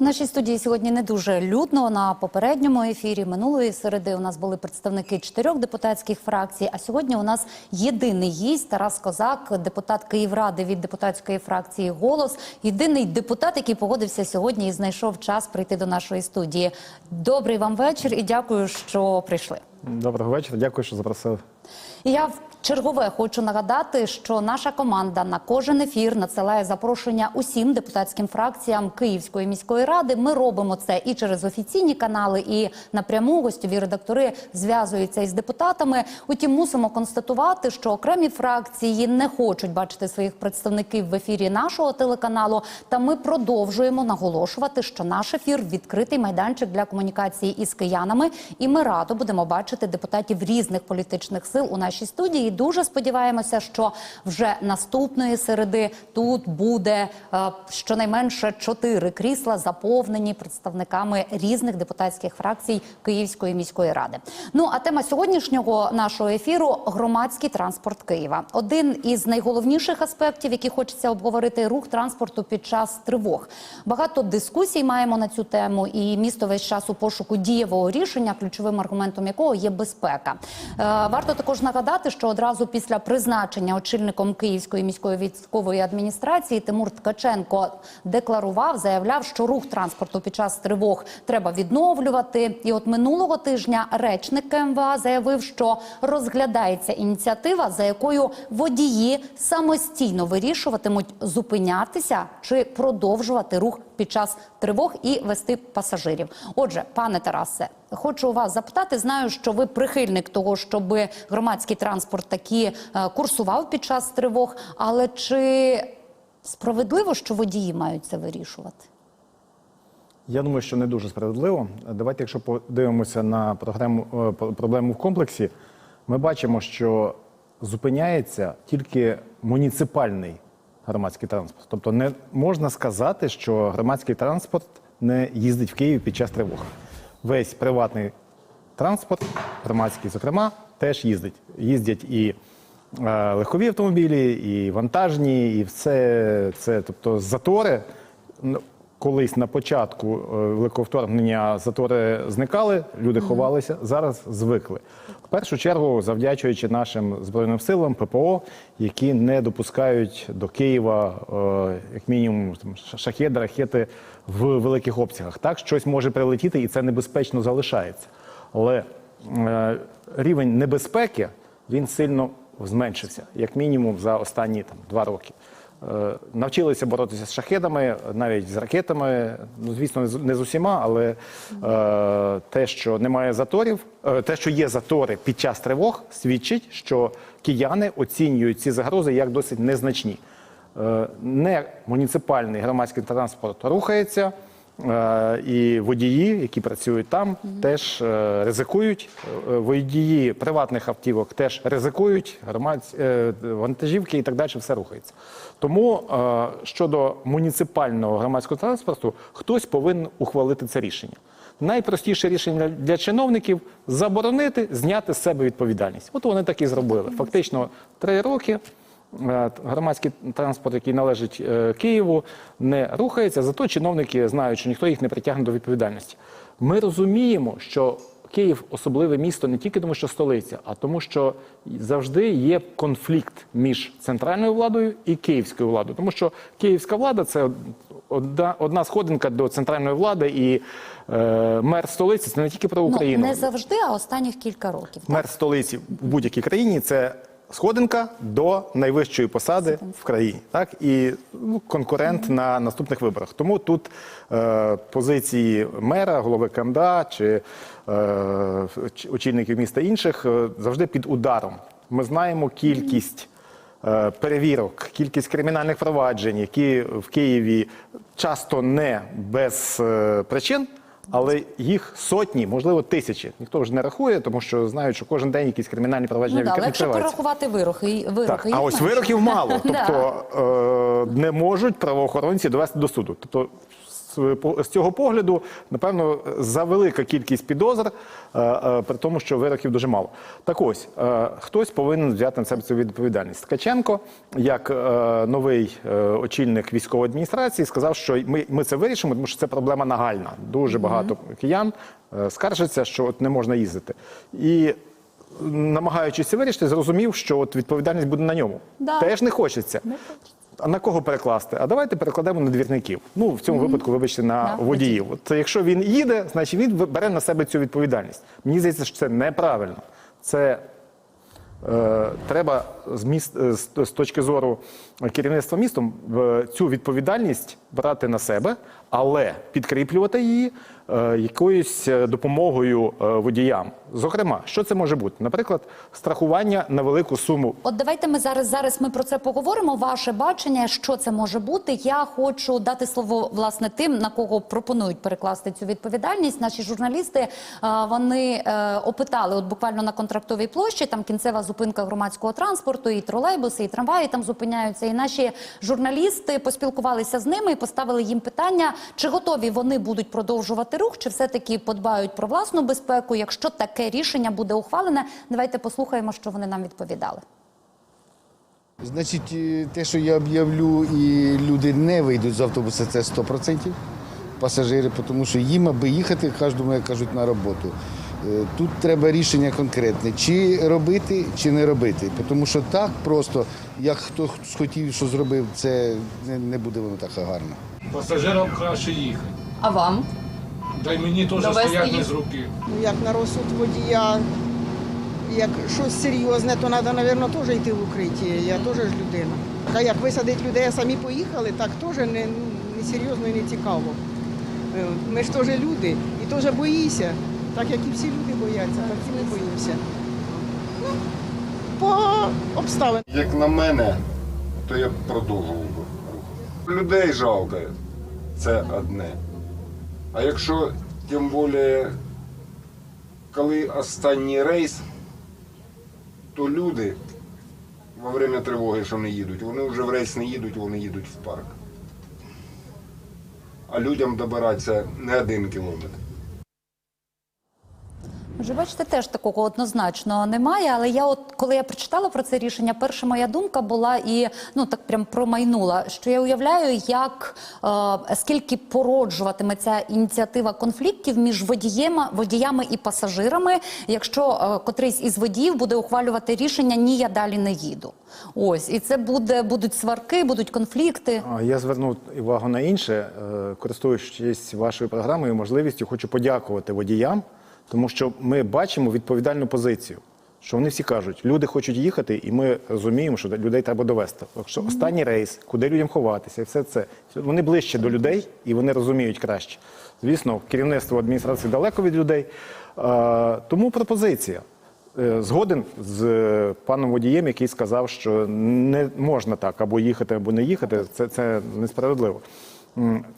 В нашій студії сьогодні не дуже людно. На попередньому ефірі минулої середи у нас були представники чотирьох депутатських фракцій. А сьогодні у нас єдиний гість Тарас Козак, депутат Київради від депутатської фракції Голос. Єдиний депутат, який погодився сьогодні і знайшов час прийти до нашої студії. Добрий вам вечір і дякую, що прийшли. Доброго вечора, дякую, що запросили. Я в чергове хочу нагадати, що наша команда на кожен ефір надсилає запрошення усім депутатським фракціям Київської міської ради. Ми робимо це і через офіційні канали, і напряму гостьові редактори зв'язуються із депутатами. Утім, мусимо констатувати, що окремі фракції не хочуть бачити своїх представників в ефірі нашого телеканалу. Та ми продовжуємо наголошувати, що наш ефір відкритий майданчик для комунікації із киянами, і ми радо будемо бачити депутатів різних політичних сил у нашій студії. Дуже сподіваємося, що вже наступної середи тут буде е, щонайменше чотири крісла заповнені представниками різних депутатських фракцій Київської міської ради. Ну а тема сьогоднішнього нашого ефіру громадський транспорт Києва. Один із найголовніших аспектів, які хочеться обговорити, рух транспорту під час тривог. Багато дискусій маємо на цю тему, і місто весь час у пошуку дієвого рішення, ключовим аргументом якого є безпека. Е, варто також нагадати, що одразу після призначення очільником Київської міської військової адміністрації Тимур Ткаченко декларував, заявляв, що рух транспорту під час тривог треба відновлювати. І от минулого тижня речник КМВА заявив, що розглядається ініціатива, за якою водії самостійно вирішуватимуть зупинятися чи продовжувати рух під час тривог і вести пасажирів. Отже, пане Тарасе, хочу вас запитати. Знаю, що ви прихильник того, щоб громадський транспорт такі е, курсував під час тривог. Але чи справедливо, що водії мають це вирішувати? Я думаю, що не дуже справедливо. Давайте, якщо подивимося на програму, е, проблему в комплексі, ми бачимо, що зупиняється тільки муніципальний громадський транспорт. Тобто не можна сказати, що громадський транспорт не їздить в Київ під час тривог. Весь приватний транспорт, громадський, зокрема, теж їздить. Їздять і е, легкові автомобілі, і вантажні, і все це, тобто затори. Колись на початку е, великого вторгнення затори зникали, люди ховалися, зараз звикли. Першу чергу, завдячуючи нашим збройним силам, ППО, які не допускають до Києва, е, як мінімум, там, шахеди, ракети в великих обсягах. Так, щось може прилетіти, і це небезпечно залишається. Але е, рівень небезпеки він сильно зменшився, як мінімум, за останні там, два роки. Е, Навчилися боротися з шахедами, навіть з ракетами. Ну, звісно, не з- не з усіма, але е, те, що немає заторів, е, те, що є затори під час тривог, свідчить, що кияни оцінюють ці загрози як досить незначні. Е, не муніципальний громадський транспорт рухається. Е, І водії, які працюють там, теж е, ризикують. Е, Водії приватних автівок теж ризикують, громадсь... вантажівки і так далі все рухається. Тому щодо муніципального громадського транспорту, хтось повинен ухвалити це рішення. Найпростіше рішення для чиновників заборонити, зняти з себе відповідальність. От вони так і зробили. Фактично три роки. Е, Громадський транспорт, який належить е, Києву, не рухається, зато чиновники знають, що ніхто їх не притягне до відповідальності. Ми розуміємо, що Київ особливе місто не тільки тому, що столиця, а тому, що завжди є конфлікт між центральною владою і київською владою. Тому що київська влада це одна, одна сходинка до центральної влади, і е, мер столиці це не тільки про Україну. Ну не завжди, а останніх кілька років. Мер столиці в будь-якій країні це сходинка до найвищої посади в країні, так і ну, конкурент на наступних виборах. Тому тут е, позиції мера, голови КМДА чи е, очільників міста інших е, завжди під ударом. Ми знаємо кількість. е, Перевірок, кількість кримінальних проваджень, які в Києві часто не без е, причин, але їх сотні, можливо, тисячі. Ніхто вже не рахує, тому що знають, що кожен день якісь кримінальні провадження Ну, да, але якщо порахувати вироки, вироки Так, а ось вирохів вироків мало, тобто е, не можуть правоохоронці довести до суду. Тобто з, цього погляду, напевно, за велика кількість підозр, е, е, при тому, що вироків дуже мало. Так ось, е, хтось повинен взяти на себе цю відповідальність. Ткаченко, як новий очільник військової адміністрації, сказав, що ми, ми це вирішимо, тому що це проблема нагальна. Дуже багато киян скаржаться, що от не можна їздити. І намагаючись це вирішити, зрозумів, що от відповідальність буде на ньому. Да. Теж не хочеться. А на кого перекласти? А давайте перекладемо на двірників. Ну, в цьому випадку, вибачте, на водіїв. От якщо він їде, значить він бере на себе цю відповідальність. Мені здається, що це неправильно. Це е, треба з, міст, е, з, точки зору керівництва містом цю відповідальність брати на себе, але підкріплювати її е, якоюсь е, допомогою водіям. Зокрема, що це може бути? Наприклад, страхування на велику суму От давайте ми зараз зараз ми про це поговоримо. Ваше бачення, що це може бути. Я хочу дати слово власне тим, на кого пропонують перекласти цю відповідальність. Наші журналісти вони опитали, от буквально на контрактовій площі, там кінцева зупинка громадського транспорту, і тролейбуси, і трамваї там зупиняються. І наші журналісти поспілкувалися з ними і поставили їм питання, чи готові вони будуть продовжувати рух, чи все таки подбають про власну безпеку. Якщо таке рішення буде ухвалене, давайте послухаємо, що вони нам відповідали. Значить, е, те, що я об'явлю, і люди не вийдуть з автобуса, це 100% пасажири, тому що їм, аби їхати, кожному, як кажуть, на роботу. Е, Тут треба рішення конкретне, чи робити, чи не робити. Тому що так просто, як хто схотів, що зробив, це не, буде воно так гарно. Пасажирам краще їхати. А вам? Та й мені теж стоять не з руки. Ну, як на розсуд водія, як щось серйозне, то треба, мабуть, теж йти в укриття. Я теж ж людина. А як висадить людей, а самі поїхали, так теж не, не серйозно і не цікаво. Е, Ми ж теж люди і теж боїся. Так як і всі люди бояться, так і ми боїмося. Ну, по обставинам. Як на мене, то я продовжував би. Людей жалко, це одне. А якщо тим більше, коли останній рейс, то люди во время тривоги, що не їдуть, вони вже в рейс не їдуть, вони їдуть в парк. А людям добиратися не один кілометр. Вже бачите, теж такого однозначного немає. Але я, от коли я прочитала про це рішення, перша моя думка була і ну так прям промайнула, що я уявляю, як е, скільки породжуватиме ця ініціатива конфліктів між водієм, водіями і пасажирами, якщо е, котрийсь із водіїв буде ухвалювати рішення Ні, я далі не їду. Ось і це буде будуть сварки, будуть конфлікти. Я звернув увагу на інше, Е, користуючись вашою програмою, можливістю, хочу подякувати водіям, тому що ми бачимо відповідальну позицію. Що вони всі кажуть, люди хочуть їхати, і ми розуміємо, що людей треба довести. Якщо останній рейс, куди людям ховатися, і все це вони ближче до людей і вони розуміють краще. Звісно, керівництво адміністрації далеко від людей. Тому пропозиція. Е, Згоден з е, паном водієм, який сказав, що не можна так або їхати, або не їхати. Це, це несправедливо.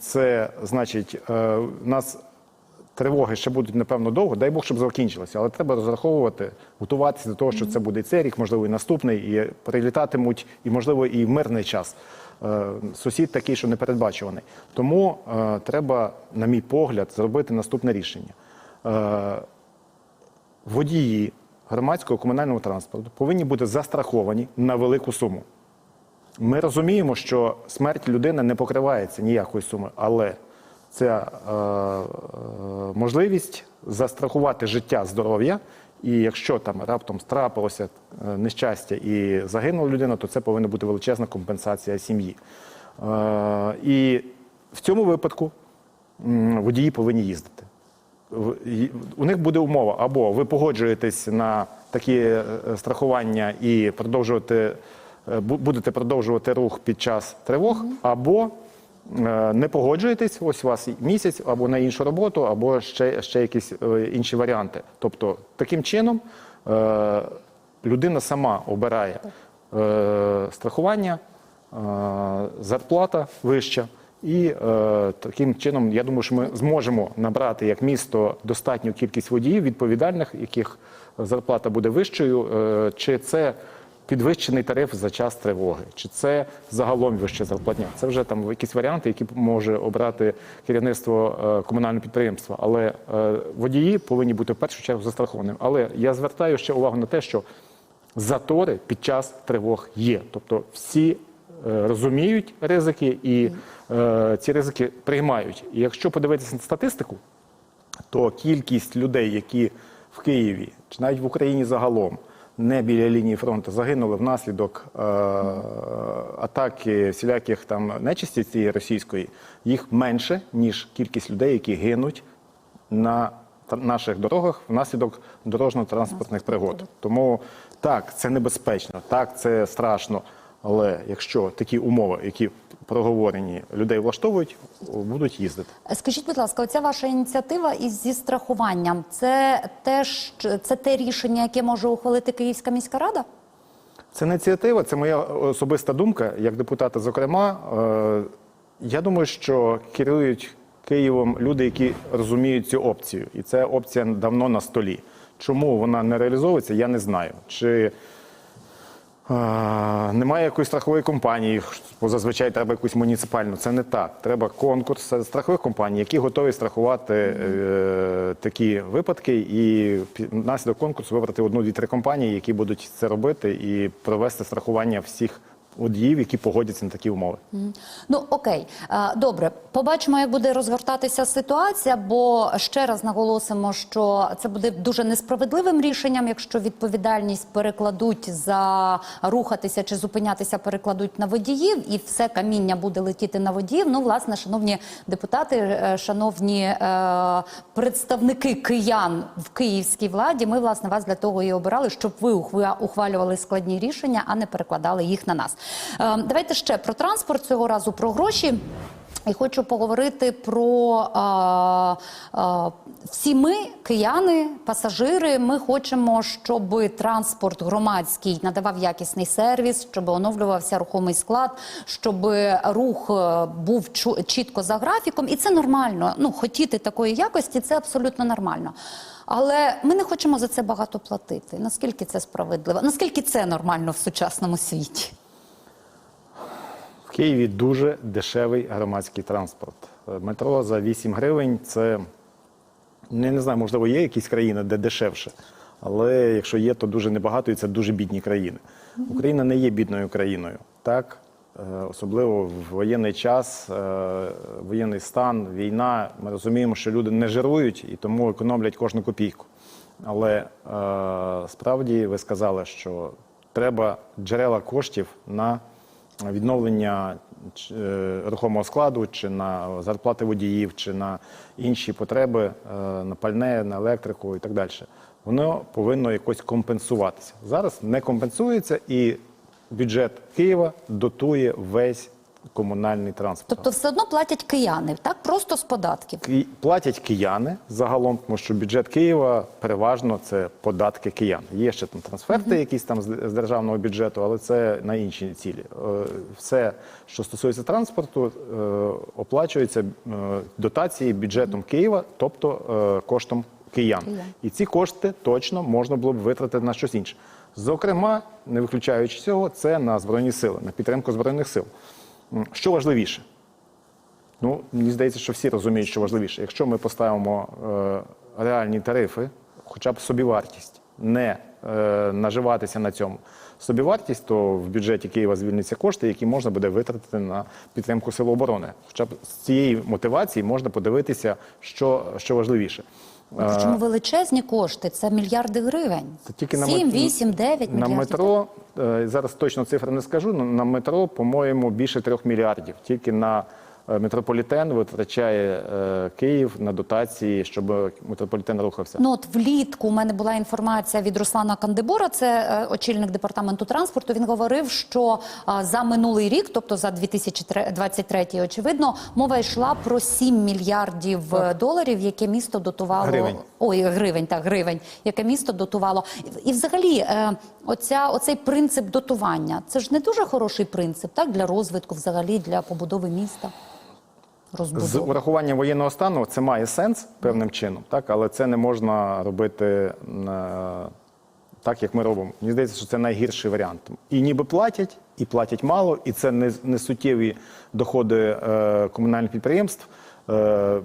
Це значить, е, у нас тривоги ще будуть напевно довго. Дай Бог, щоб закінчилося, але треба розраховувати, готуватися до того, що це буде цей рік, можливо, і наступний, і прилітатимуть, і можливо, і в мирний час. Е, Сусід такий, що непередбачуваний. Тому е, треба, на мій погляд, зробити наступне рішення. Е, водії громадського комунального транспорту повинні бути застраховані на велику суму. Ми розуміємо, що смерть людини не покривається ніякої суми, але це е, е, можливість застрахувати життя, здоров'я. І якщо там раптом трапилося е, нещастя і загинула людина, то це повинна бути величезна компенсація сім'ї. Е, і в цьому випадку водії повинні їздити. У них буде умова або ви погоджуєтесь на такі страхування і продовжувати будете продовжувати рух під час тривог, або не погоджуєтесь, ось у вас місяць, або на іншу роботу, або ще, ще якісь е, інші варіанти. Тобто, таким чином е, людина сама обирає е, страхування, е, зарплата вища. І е, таким чином, я думаю, що ми зможемо набрати як місто достатню кількість водіїв відповідальних, яких зарплата буде вищою. Е, чи це підвищений тариф за час тривоги, чи це загалом вища зарплатня. Це вже там якісь варіанти, які може обрати керівництво е, комунального підприємства. Але е, водії повинні бути в першу чергу застрахованими. Але я звертаю ще увагу на те, що затори під час тривог є. Тобто всі е, розуміють ризики і е, ці ризики приймають. І якщо подивитися на статистику, то кількість людей, які в Києві чи навіть в Україні загалом не біля лінії фронту загинули внаслідок е, атаки всіляких там нечисті цієї російської, їх менше ніж кількість людей, які гинуть на наших дорогах внаслідок дорожньо-транспортних пригод. Тому так, це небезпечно, так, це страшно. Але якщо такі умови, які проговорені, людей влаштовують, будуть їздити. Скажіть, будь ласка, оця ваша ініціатива із зі страхуванням це теж це те рішення, яке може ухвалити Київська міська рада? Це ініціатива, це моя особиста думка, як депутата. Зокрема, Е, я думаю, що керують Києвом люди, які розуміють цю опцію, і ця опція давно на столі. Чому вона не реалізовується, я не знаю. Чи немає якоїсь страхової компанії, бо зазвичай треба якусь муніципальну. Це не так. Треба конкурс страхових компаній, які готові страхувати е, такі випадки, і внаслідок конкурсу вибрати одну, дві, три компанії, які будуть це робити, і провести страхування всіх водіїв, які погодяться на такі умови. Ну окей, добре, побачимо, як буде розгортатися ситуація. Бо ще раз наголосимо, що це буде дуже несправедливим рішенням, якщо відповідальність перекладуть за рухатися чи зупинятися, перекладуть на водіїв, і все каміння буде летіти на водіїв. Ну, власне, шановні депутати, е, шановні е, представники киян в київській владі. Ми власне вас для того і обирали, щоб ви ухвалювали складні рішення, а не перекладали їх на нас. Е, давайте ще про транспорт цього разу про гроші. І хочу поговорити про а, а, всі ми, кияни, пасажири. Ми хочемо, щоб транспорт громадський надавав якісний сервіс, щоб оновлювався рухомий склад, щоб рух е, був чітко за графіком, і це нормально. Ну, хотіти такої якості це абсолютно нормально. Але ми не хочемо за це багато платити. Наскільки це справедливо? Наскільки це нормально в сучасному світі? Києві дуже дешевий громадський транспорт. Е, Метро за 8 гривень це не, не знаю, можливо, є якісь країни, де дешевше. Але якщо є, то дуже небагато, і це дуже бідні країни. Україна не є бідною країною. Так, Е, особливо в воєнний час, е, воєнний стан, війна. Ми розуміємо, що люди не жирують і тому економлять кожну копійку. Але справді ви сказали, що треба джерела коштів на відновлення е, рухомого складу, чи на зарплати водіїв, чи на інші потреби, е, на пальне, на електрику і так далі. Воно повинно якось компенсуватися. Зараз не компенсується, і бюджет Києва дотує весь комунальний транспорт. Тобто, все одно платять кияни, так просто з податків. Ки- Платять кияни загалом, тому що бюджет Києва переважно це податки киян. Є ще там трансферти, якісь там з з державного бюджету, але це на інші цілі. Е, Все, що стосується транспорту, е, оплачується е, дотації бюджетом Києва, тобто е, коштом киян. Киян. І ці кошти точно можна було б витратити на щось інше. Зокрема, не виключаючи цього, це на збройні сили, на підтримку збройних сил. Що важливіше? Ну, мені здається, що всі розуміють, що важливіше. Якщо ми поставимо е, реальні тарифи, хоча б собівартість, не е, наживатися на цьому. Собівартість, то в бюджеті Києва звільняться кошти, які можна буде витратити на підтримку сил оборони. Хоча б з цієї мотивації можна подивитися, що, що важливіше. Причому величезні кошти це мільярди гривень. Це тільки на 7, мет- 8, 9 на мільярдів. метро. е, Зараз точно цифри не скажу. але На метро, по-моєму, більше трьох мільярдів. Тільки на метрополітен витрачає е, Київ на дотації, щоб метрополітен рухався. Ну от влітку у мене була інформація від Руслана Кандибора, це е, очільник департаменту транспорту. Він говорив, що за минулий рік, тобто за 2023, очевидно, мова йшла про 7 мільярдів е, доларів, яке місто дотувало Гривень. Ой, гривень, так, гривень, яке місто дотувало. І, взагалі, е, оця, оцей принцип дотування, це ж не дуже хороший принцип, так, для розвитку, взагалі, для побудови міста. З урахуванням воєнного стану це має сенс певним чином, так але це не можна робити на так як ми робимо. Мені здається, що це найгірший варіант. І ніби платять, і платять мало, і це не, не суттєві доходи е, комунальних підприємств. Е,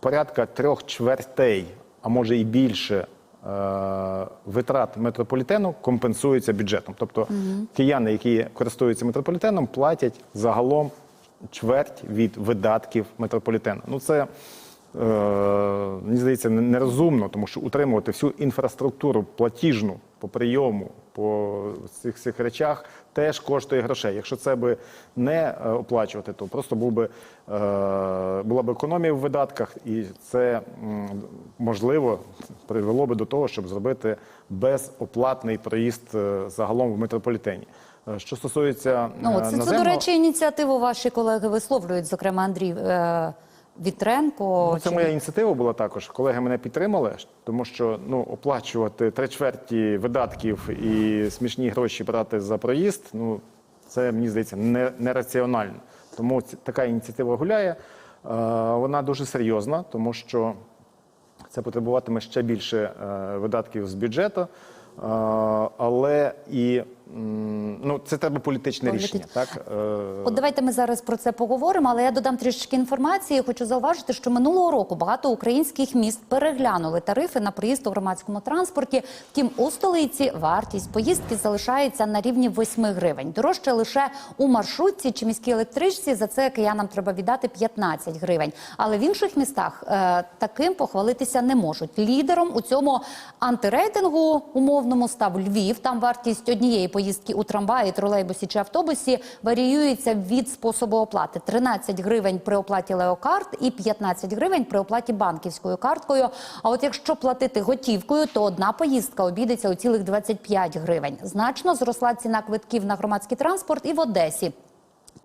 порядка трьох чвертей, а може і більше. е, Витрат метрополітену компенсуються бюджетом. Тобто кияни, які користуються метрополітеном, платять загалом чверть від видатків метрополітену. Ну це е, мені здається нерозумно, тому що утримувати всю інфраструктуру платіжну по прийому, по цих цих речах теж коштує грошей. Якщо це би не е, оплачувати, то просто був би, е, була б економія в видатках, і це можливо привело би до того, щоб зробити безоплатний проїзд е, загалом в метрополітені. Е, Що стосується Ну, е, це, це, до речі, ініціативу ваші колеги висловлюють, зокрема Андрій е, Вітренко. Ну, це Чи- моя ініціатива була також. Колеги мене підтримали, тому що ну оплачувати три чверті видатків і смішні гроші брати за проїзд. Ну це мені здається не, нераціонально. Тому така ініціатива гуляє. Е, вона дуже серйозна, тому що це потребуватиме ще більше е, видатків з бюджету. Е, але і ну це треба політичне Політич- рішення. Так Е, От давайте ми зараз про це поговоримо, але я додам трішки інформації. Хочу зауважити, що минулого року багато українських міст переглянули тарифи на проїзд у громадському транспорті. Втім, у столиці вартість поїздки залишається на рівні 8 гривень. Дорожче лише у маршрутці чи міській електричці. За це киянам треба віддати 15 гривень. Але в інших містах е, таким похвалитися не можуть. Лідером у цьому антирейтингу умовному став Львів. Там вартість однієї поїздки у трамваї, тролейбусі чи автобусі варіюється від способу оплати: 13 гривень при оплаті леокарт і 15 гривень при оплаті банківською карткою. А от якщо платити готівкою, то одна поїздка обійдеться у цілих 25 гривень. Значно зросла ціна квитків на громадський транспорт і в Одесі.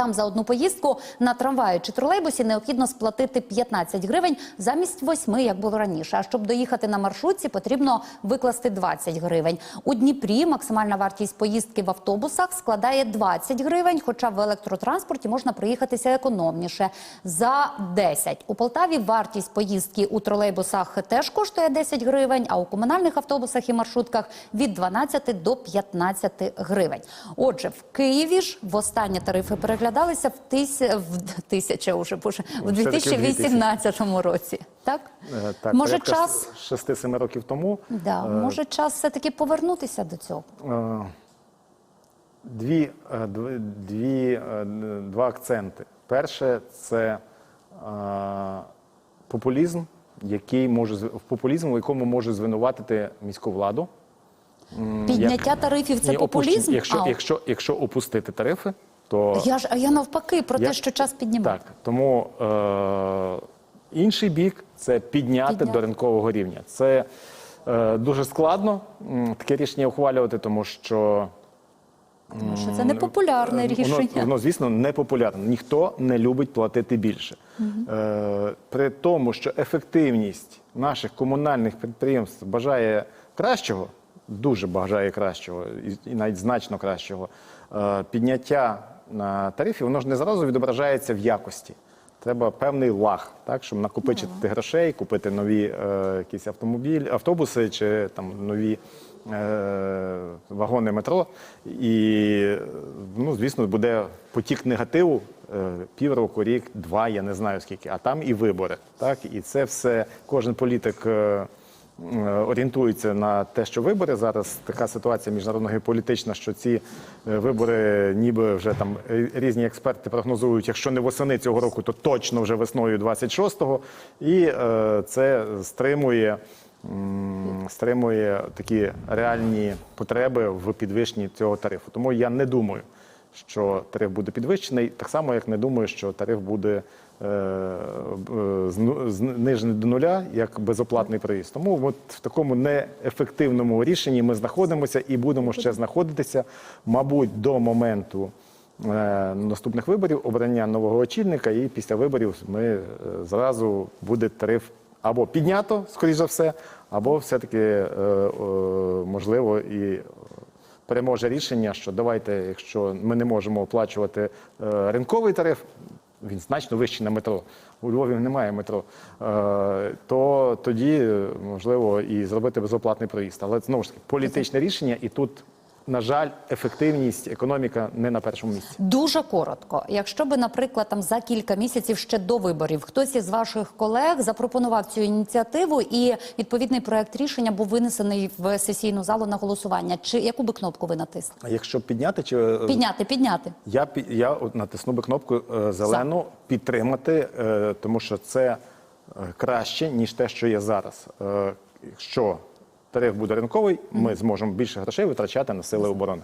Там за одну поїздку на трамваї чи тролейбусі необхідно сплатити 15 гривень замість 8, як було раніше. А щоб доїхати на маршрутці, потрібно викласти 20 гривень. У Дніпрі максимальна вартість поїздки в автобусах складає 20 гривень, хоча в електротранспорті можна проїхатися економніше за 10. У Полтаві вартість поїздки у тролейбусах теж коштує 10 гривень, а у комунальних автобусах і маршрутках від 12 до 15 гривень. Отже, в Києві ж востаннє тарифи переглядалися в тис... в тисяча уже боже в 2018 році. Так, Е, Так, може час с- 6-7 років тому. да, е, може час все таки повернутися до цього. е, Дві, дві, два акценти. Перше це популізм, який може в популізм, у якому може звинуватити міську владу. Підняття тарифів це популізм. Якщо, якщо, якщо опустити тарифи, то я ж а я навпаки про Я- те, що час піднімати. Так, тому е, інший бік це підняти, Підняти. до ринкового рівня. Це е, дуже складно таке рішення ухвалювати, тому що Тому що це не популярне рішення. Воно, воно, звісно, не популярне. Ніхто не любить платити більше. Е, при тому, що ефективність наших комунальних підприємств бажає кращого, дуже бажає кращого, і, навіть значно кращого. Е, підняття тарифів, воно ж не зразу відображається в якості. Треба певний лаг, так, щоб накопичити грошей, купити нові е, якісь автомобілі, автобуси чи там нові е, вагони метро. І, ну, звісно, буде потік негативу е, півроку, рік, два, я не знаю скільки, а там і вибори. Так? І це все кожен політик. е, е, Орієнтується на те, що вибори зараз така ситуація міжнародна і політична, що ці е, вибори, ніби вже там е, різні експерти прогнозують, якщо не восени цього року, то точно вже весною 26-го. І е, це стримує, стримує такі реальні потреби в підвищенні цього тарифу. Тому я не думаю, що тариф буде підвищений, так само як не думаю, що тариф буде знижений до нуля як безоплатний проїзд. Тому от в такому неефективному рішенні ми знаходимося і будемо ще знаходитися, мабуть, до моменту. е, Наступних виборів обрання нового очільника, і після виборів ми е, зразу буде тариф або піднято, скоріш за все, або все-таки е, е, можливо і переможе рішення, що давайте, якщо ми не можемо оплачувати е, ринковий тариф, він значно вищий на метро. у Львові немає метро, е, то тоді можливо і зробити безоплатний проїзд. Але знову ж таки політичне рішення, і тут, на жаль, ефективність, економіка не на першому місці. Дуже коротко. Якщо би, наприклад, там за кілька місяців ще до виборів хтось із ваших колег запропонував цю ініціативу, і відповідний проект рішення був винесений в сесійну залу на голосування. Чи яку би кнопку ви натисли? А якщо підняти чи е, Підняти, підняти. Я я натисну би кнопку е, зелену підтримати, е, тому що це краще ніж те, що є зараз. Якщо тариф буде ринковий, ми зможемо більше грошей витрачати на сили оборони.